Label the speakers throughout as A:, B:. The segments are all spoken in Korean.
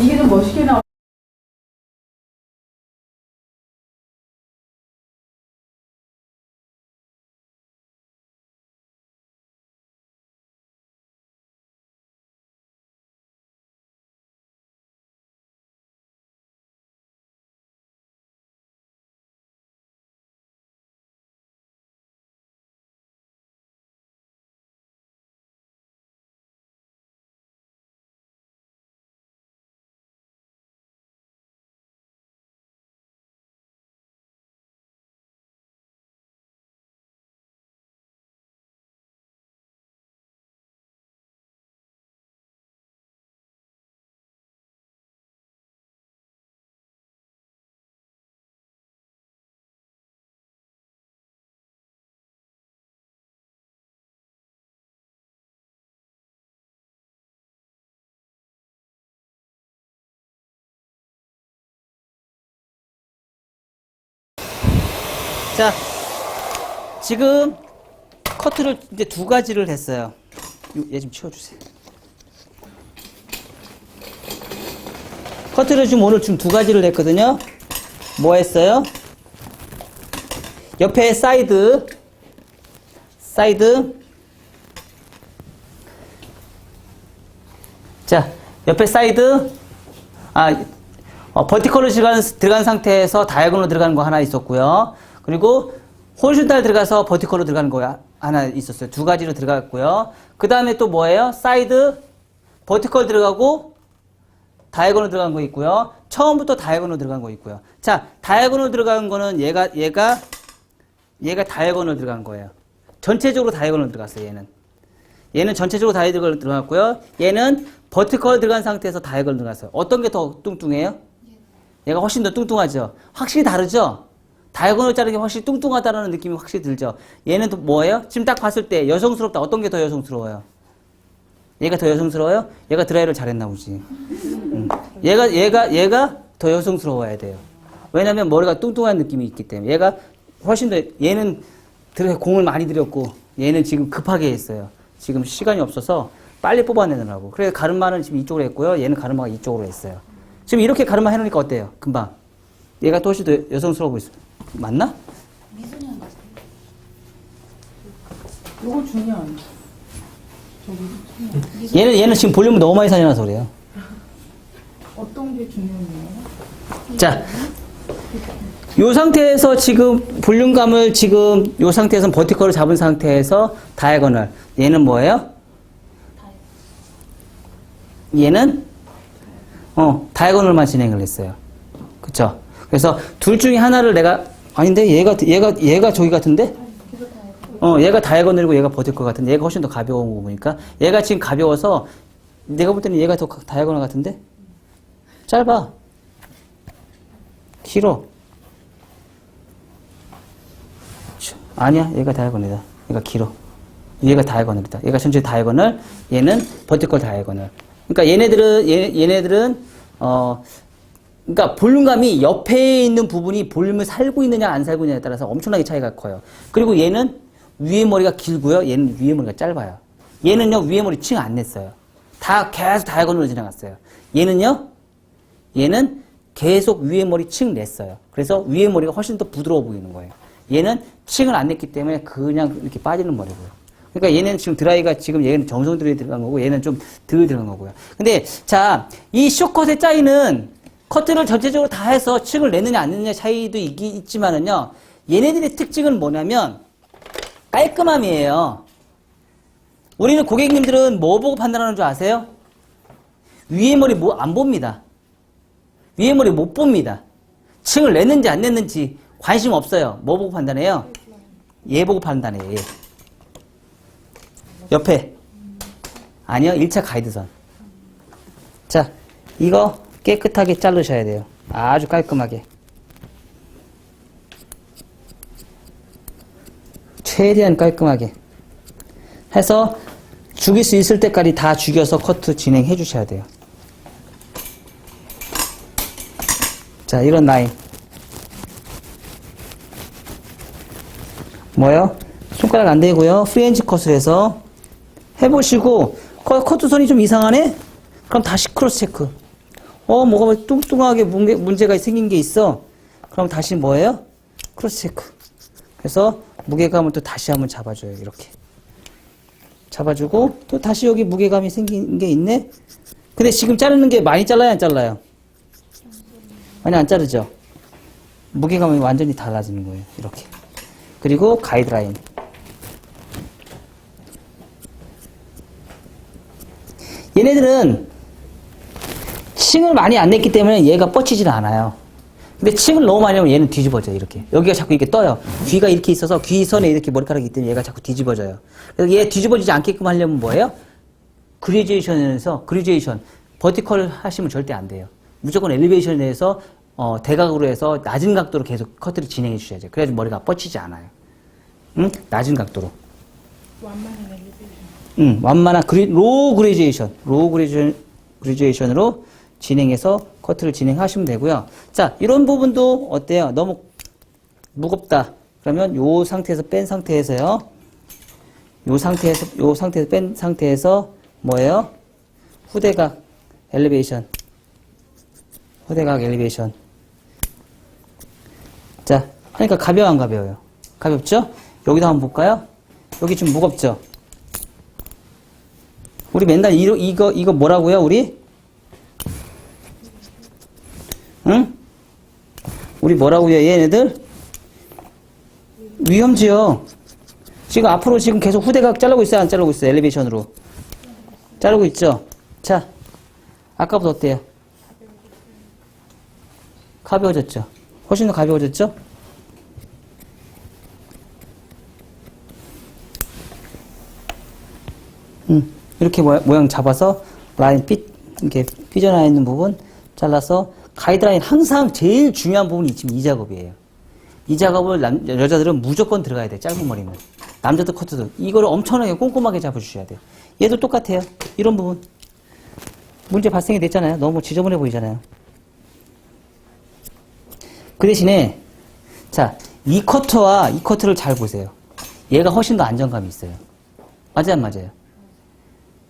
A: 이게 좀 멋있게 나와.
B: 자, 지금 커트를 이제 두 가지를 했어요. 얘 좀 치워주세요. 커트를 지금 오늘 지금 두 가지를 했거든요. 뭐 했어요? 옆에 사이드, 사이드. 자, 옆에 사이드. 아, 어, 버티컬로 들어간, 들어간 상태에서 다이아곤으로 들어가는 거 하나 있었고요. 그리고 홀슈달 들어가서 버티컬로 들어가는 거 하나 있었어요. 두 가지로 들어갔고요. 그 다음에 또 뭐예요? 사이드, 버티컬 들어가고 다이아곤으로 들어간 거 있고요. 처음부터 다이아곤으로 들어간 거 있고요. 자, 다이아곤으로 들어간 거는 얘가, 얘가, 얘가 다이아곤으로 들어간 거예요. 전체적으로 다이아곤으로 들어갔어요, 얘는. 얘는 전체적으로 다이아곤으로 들어갔고요. 얘는 버티컬 들어간 상태에서 다이아곤으로 들어갔어요. 어떤 게 더 뚱뚱해요? 얘가 훨씬 더 뚱뚱하죠? 확실히 다르죠? 다이아곤을 자르는 게 훨씬 뚱뚱하다는 느낌이 확실히 들죠? 얘는 또 뭐예요? 지금 딱 봤을 때 여성스럽다. 어떤 게 더 여성스러워요? 얘가 더 여성스러워요? 얘가 드라이를 잘했나 보지. 음. 얘가, 얘가, 얘가 더 여성스러워야 돼요. 왜냐면 머리가 뚱뚱한 느낌이 있기 때문에. 얘가 훨씬 더, 얘는 드라이 공을 많이 들였고, 얘는 지금 급하게 했어요. 지금 시간이 없어서 빨리 뽑아내느라고. 그래서 가르마는 지금 이쪽으로 했고요. 얘는 가르마가 이쪽으로 했어요. 지금 이렇게 가르마 해놓으니까 어때요? 금방. 얘가 또 훨씬 더 여성스러워 보이죠? 맞나?
A: 이거 중요한.
B: 얘는, 얘는 지금 볼륨을 너무 많이 살려놔서 그래요.
A: 어떤 게 중요해요?
B: 자, 요 상태에서 지금 볼륨감을 지금 요 상태에서 버티컬을 잡은 상태에서 다이아고널. 얘는 뭐예요? 얘는 어 다이아고널만 진행을 했어요. 그쵸? 그래서 둘 중에 하나를 내가 아닌데 얘가 얘가 얘가 저기 같은데? 어 얘가 다이아고널이고 얘가 버티컬 같은데 얘가 훨씬 더 가벼운 거 보니까 얘가 지금 가벼워서 내가 볼 때는 얘가 더 다이아고널 같은데? 짧아. 길어. 치, 아니야, 얘가 다이아곤이다. 얘가 길어. 얘가 다이아곤이다. 얘가 전체 다이아곤을, 얘는 버티컬 다이아곤을. 그러니까 얘네들은 얘, 얘네들은 어 그러니까 볼륨감이 옆에 있는 부분이 볼륨을 살고 있느냐 안 살고 있느냐에 따라서 엄청나게 차이가 커요. 그리고 얘는 위에 머리가 길고요. 얘는 위에 머리가 짧아요. 얘는요 위에 머리 층 안 냈어요. 다 계속 다이아곤으로 지나갔어요. 얘는요 얘는 계속 위에 머리 층 냈어요. 그래서 위에 머리가 훨씬 더 부드러워 보이는 거예요. 얘는 층을 안 냈기 때문에 그냥 이렇게 빠지는 머리고요. 그러니까 얘는 지금 드라이가 지금 얘는 정성 들이 들어간 거고 얘는 좀 덜 들어간 거고요. 근데 자, 이 쇼컷의 짜이는 커트를 전체적으로 다 해서 층을 내느냐 안 내느냐 차이도 있, 있지만은요. 얘네들의 특징은 뭐냐면 깔끔함이에요. 우리는 고객님들은 뭐 보고 판단하는 줄 아세요? 위에 머리 뭐 안 봅니다. 위에 머리 못 봅니다. 층을 냈는지 안 냈는지 관심 없어요. 뭐 보고 판단해요? 얘 보고 판단해요. 얘. 옆에. 아니요. 1차 가이드선. 자, 이거 깨끗하게 자르셔야 돼요. 아주 깔끔하게. 최대한 깔끔하게. 해서 죽일 수 있을 때까지 다 죽여서 커트 진행해 주셔야 돼요. 자, 이런 라인. 뭐요? 손가락 안 대고요. 프리엔지 컷을 해서 해보시고 커- 커트 선이 좀 이상하네? 그럼 다시 크로스 체크. 어, 뭐가 뭐 뚱뚱하게 문제, 문제 가 생긴 게 있어. 그럼 다시 뭐예요? 크로스 체크. 그래서 무게감을 또 다시 한번 잡아줘요. 이렇게. 잡아주고 또 다시 여기 무게감이 생긴 게 있네. 근데 지금 자르는 게 많이 잘라요, 안 잘라요? 많이 안 자르죠? 무게감이 완전히 달라지는 거예요. 이렇게. 그리고 가이드라인. 얘네들은 층을 많이 안 냈기 때문에 얘가 뻗치질 않아요. 근데 층을 너무 많이 하면 얘는 뒤집어져요, 이렇게. 여기가 자꾸 이렇게 떠요. 귀가 이렇게 있어서 귀선에 이렇게 머리카락이 있기 때문에 얘가 자꾸 뒤집어져요. 그래서 얘 뒤집어지지 않게끔 하려면 뭐예요? 그리제이션에서, 그리제이션, 버티컬 하시면 절대 안 돼요. 무조건 엘리베이션에서, 어, 대각으로 해서 낮은 각도로 계속 커트를 진행해 주셔야죠. 그래야지 머리가 뻗치지 않아요. 응? 낮은 각도로.
A: 완만한 엘리베이션.
B: 음, 완만한 그리, 로우 그레이제이션, 로우 그레이제이션, 그레이제이션으로 진행해서 커트를 진행하시면 되고요. 자, 이런 부분도 어때요? 너무 무겁다. 그러면 요 상태에서 뺀 상태에서요. 요 상태에서, 요 상태에서 뺀 상태에서 뭐예요? 후대각 엘리베이션. 후대각 엘리베이션. 자, 하니까 가벼워, 안 가벼워요? 가볍죠? 여기도 한번 볼까요? 여기 좀 무겁죠? 우리 맨날 이거, 이거, 이거 뭐라고요, 우리? 우리 뭐라고요, 얘네들? 위험지요. 지금 앞으로 지금 계속 후대각 자르고 있어요, 안 자르고 있어요, 엘리베이션으로? 자르고 있죠? 자, 아까보다 어때요? 가벼워졌죠? 훨씬 더 가벼워졌죠? 음, 이렇게 모양, 모양 잡아서 라인 삐, 이렇게 삐져나 있는 부분 잘라서 가이드라인 항상 제일 중요한 부분이 지금 이 작업이에요. 이 작업을 남, 여자들은 무조건 들어가야 돼. 짧은 머리는. 남자들 커트도. 이거를 엄청나게 꼼꼼하게 잡아주셔야 돼요. 얘도 똑같아요. 이런 부분. 문제 발생이 됐잖아요. 너무 지저분해 보이잖아요. 그 대신에, 자, 이 커트와 이 커트를 잘 보세요. 얘가 훨씬 더 안정감이 있어요. 맞아요, 안 맞아요?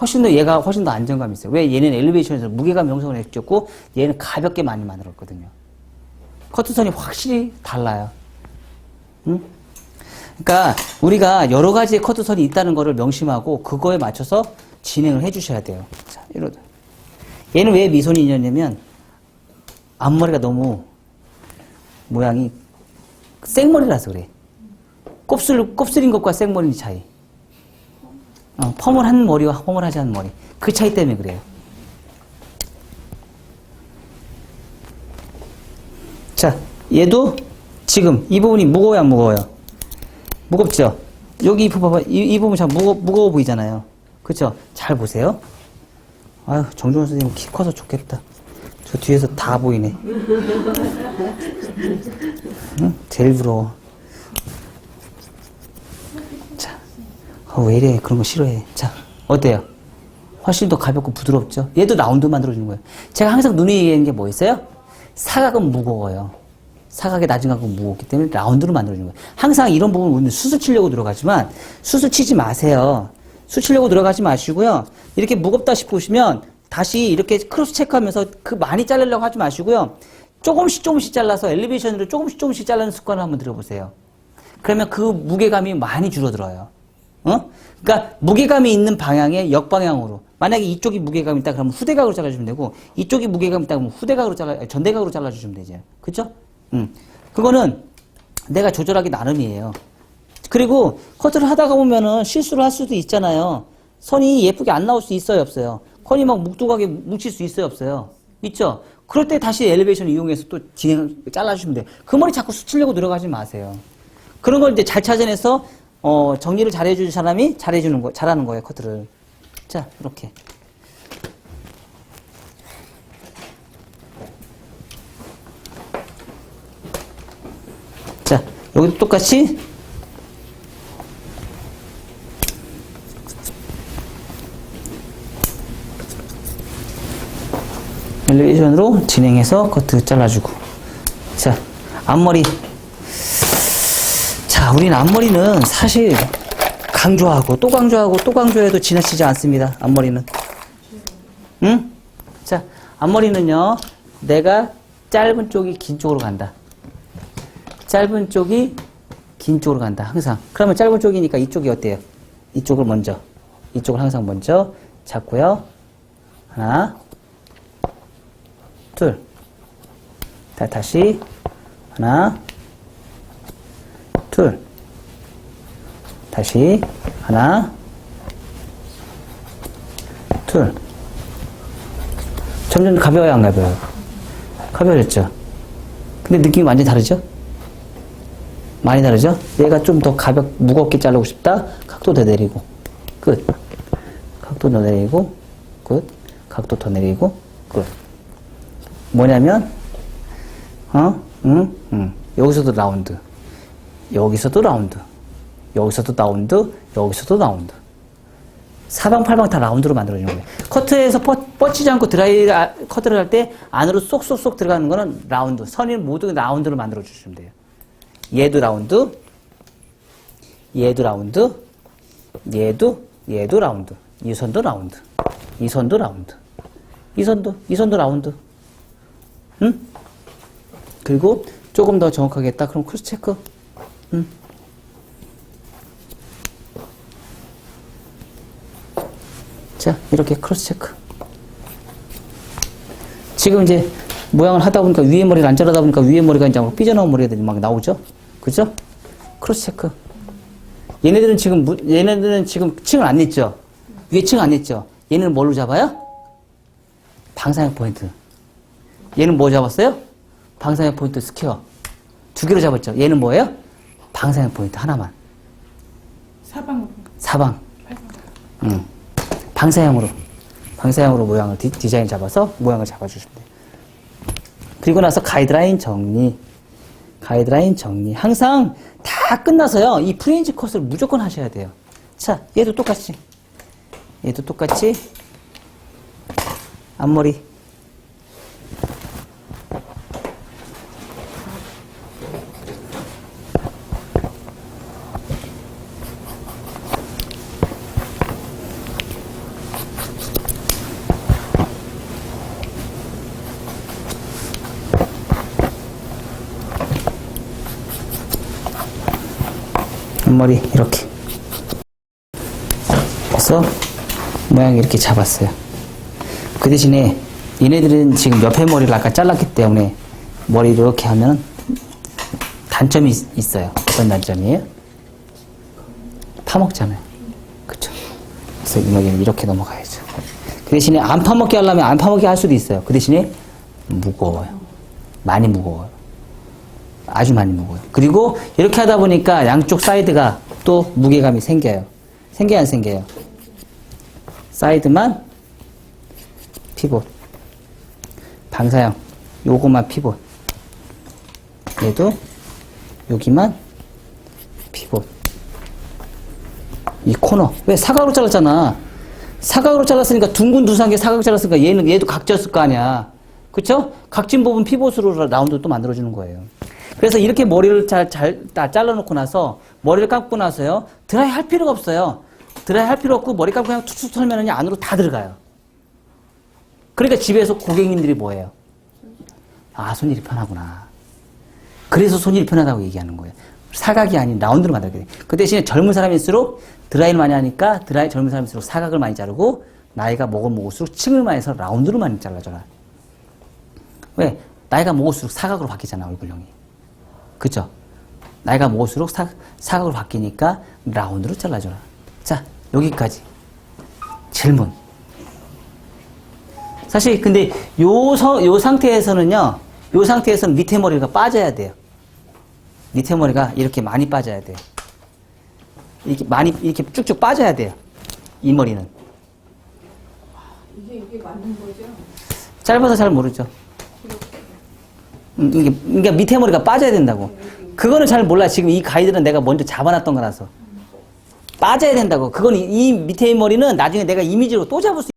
B: 훨씬 더 얘가 훨씬 더 안정감이 있어요. 왜 얘는 엘리베이션에서 무게감 형성을 해줬고 얘는 가볍게 많이 만들었거든요. 커트선이 확실히 달라요. 응? 그러니까 우리가 여러 가지의 커트선이 있다는 것을 명심하고 그거에 맞춰서 진행을 해주셔야 돼요. 자, 이러 얘는 왜 미손이 있냐면 앞머리가 너무 모양이 생머리라서 그래. 곱슬 곱슬인 것과 생머리 차이. 어, 펌을 한 머리와 펌을 하지 않은 머리. 그 차이 때문에 그래요. 자, 얘도 지금 이 부분이 무거워요, 안 무거워요? 무겁죠? 여기 이 부분. 이, 이 부분 참 무거, 무거워 보이잖아요. 그쵸? 잘 보세요. 아유, 정준호 선생님 키 커서 좋겠다. 저 뒤에서 다 보이네. 응? 제일 부러워. 아, 왜 이래? 그런 거 싫어해. 자, 어때요? 훨씬 더 가볍고 부드럽죠? 얘도 라운드 만들어주는 거예요. 제가 항상 눈에 얘기하는 게 뭐 있어요? 사각은 무거워요. 사각의 낮은 각은 무겁기 때문에 라운드로 만들어주는 거예요. 항상 이런 부분 우리는 수술 치려고 들어가지만 수술 치지 마세요. 수 치려고 들어가지 마시고요. 이렇게 무겁다 싶으시면 다시 이렇게 크로스 체크하면서 그 많이 자르려고 하지 마시고요. 조금씩 조금씩 잘라서 엘리베이션으로 조금씩 조금씩 자르는 습관을 한번 들어보세요. 그러면 그 무게감이 많이 줄어들어요. 어? 그러니까 무게감이 있는 방향의 역방향으로 만약에 이쪽이 무게감이 있다 그러면 후대각으로 잘라주면 되고 이쪽이 무게감이 있다 그러면 후대각으로 잘라 전대각으로 잘라주시면 되죠. 그죠? 음. 그거는 내가 조절하기 나름이에요. 그리고 커트를 하다가 보면은 실수를 할 수도 있잖아요. 선이 예쁘게 안 나올 수 있어요, 없어요? 선이 막 묵뚝하게 뭉칠 수 있어요, 없어요? 있죠? 그럴 때 다시 엘리베이션 이용해서 또 진행, 잘라주시면 돼요. 그 머리 자꾸 수치려고 들어가지 마세요. 그런 걸 이제 잘 찾아내서, 어, 정리를 잘 해주는 사람이 잘해주는 거, 잘하는 거예요, 커트를. 자, 이렇게. 자, 여기도 똑같이 엘리베이션으로 진행해서 커트 잘라주고. 자, 앞머리. 자, 우리는 앞머리는 사실 강조하고 또 강조하고 또 강조해도 지나치지 않습니다. 앞머리는. 응? 자, 앞머리는요, 내가 짧은 쪽이 긴 쪽으로 간다. 짧은 쪽이 긴 쪽으로 간다. 항상. 그러면 짧은 쪽이니까 이쪽이 어때요? 이쪽을 먼저. 이쪽을 항상 먼저 잡고요. 하나, 둘. 다, 다시. 하나, 둘. 다시. 하나, 둘. 점점 가벼워요, 안 가벼워요? 가벼워졌죠? 근데 느낌이 완전히 다르죠? 많이 다르죠? 얘가 좀 더 가볍, 무겁게 자르고 싶다? 각도 더 내리고. 끝. 각도 더 내리고. 끝. 각도 더 내리고. 끝. 뭐냐면, 어? 응? 응. 여기서도 라운드. 여기서도 라운드. 여기서도 라운드. 여기서도 라운드. 사방팔방 다 라운드로 만들어주는 거예요. 커트에서 뻗, 뻗치지 않고 드라이 아, 커트를 할 때 안으로 쏙쏙쏙 들어가는 거는 라운드. 선이 모두 라운드로 만들어 주시면 돼요. 얘도 라운드, 얘도 라운드, 얘도 얘도 라운드. 이 선도 라운드. 이 선도 라운드. 이 선도 이 선도 라운드. 응? 그리고 조금 더 정확하게 했다. 그럼 크로스 체크. 응? 자, 이렇게 크로스 체크. 지금 이제 모양을 하다 보니까 위에 머리를 안 자르다 보니까 위에 머리가 이제 막 삐져나온 머리가 막 나오죠? 그죠? 크로스 체크. 얘네들은 지금, 무- 얘네들은 지금 층을 안 냈죠? 위에 층안 냈죠? 얘는 뭘로 잡아요? 방사형 포인트. 얘는 뭐 잡았어요? 방사형 포인트 스퀘어. 두 개로 잡았죠? 얘는 뭐예요? 방사형 포인트 하나만.
A: 사방으로.
B: 사방. 음. 방사형으로. 방사형으로 모양을 디, 디자인 잡아서 모양을 잡아주시면 돼요. 그리고 나서 가이드라인 정리. 가이드라인 정리. 항상 다 끝나서요. 이 프렌치 컷을 무조건 하셔야 돼요. 자, 얘도 똑같이. 얘도 똑같이. 앞머리. 앞머리 이렇게. 그래서 모양 이렇게 잡았어요. 그 대신에 얘네들은 지금 옆에 머리를 아까 잘랐기 때문에 머리 이렇게 하면 단점이 있- 있어요. 어떤 단점이에요? 파먹잖아요. 그쵸? 그래서 이 머리는 이렇게 넘어가야죠. 그 대신에 안 파먹게 하려면 안 파먹게 할 수도 있어요. 그 대신에 무거워요. 많이 무거워요 아주 많이 먹어요. 그리고 이렇게 하다 보니까 양쪽 사이드가 또 무게감이 생겨요. 생겨야 안 생겨요? 사이드만 피봇. 방사형. 요거만 피봇. 얘도 여기만 피봇. 이 코너. 왜 사각으로 잘랐잖아. 사각으로 잘랐으니까 둥근 두상계 사각 잘랐으니까 얘는 얘도 각졌을 거 아니야. 그쵸? 각진 부분 피봇으로 라운드 또 만들어주는 거예요. 그래서 이렇게 머리를 잘, 잘, 다 잘라놓고 나서, 머리를 감고 나서요, 드라이 할 필요가 없어요. 드라이 할 필요 없고, 머리 감고 그냥 툭툭 털면 안으로 다 들어가요. 그러니까 집에서 고객님들이 뭐예요? 아, 손일이 편하구나. 그래서 손일이 편하다고 얘기하는 거예요. 사각이 아닌 라운드로 만들게 돼. 그 대신에 젊은 사람일수록 드라이를 많이 하니까 드라이 젊은 사람일수록 사각을 많이 자르고 나이가 먹어 먹을수록 층을 많이 해서 라운드로 많이 잘라줘라. 왜? 나이가 먹을수록 사각으로 바뀌잖아, 얼굴형이. 그죠? 나이가 먹을수록 사, 사각으로 바뀌니까 라운드로 잘라줘라. 자, 여기까지. 질문. 사실, 근데 요, 서, 요 상태에서는요, 요 상태에서는 밑에 머리가 빠져야 돼요. 밑에 머리가 이렇게 많이 빠져야 돼요. 이렇게 많이, 이렇게 쭉쭉 빠져야 돼요. 이 머리는.
A: 이게 이게 맞는 거죠?
B: 짧아서 잘 모르죠. 음, 이게, 그러니까 밑에 머리가 빠져야 된다고. 그거는 잘 몰라. 지금 이 가이드는 내가 먼저 잡아놨던 거라서. 빠져야 된다고. 그건 이, 이 밑에 머리는 나중에 내가 이미지로 또 잡을 수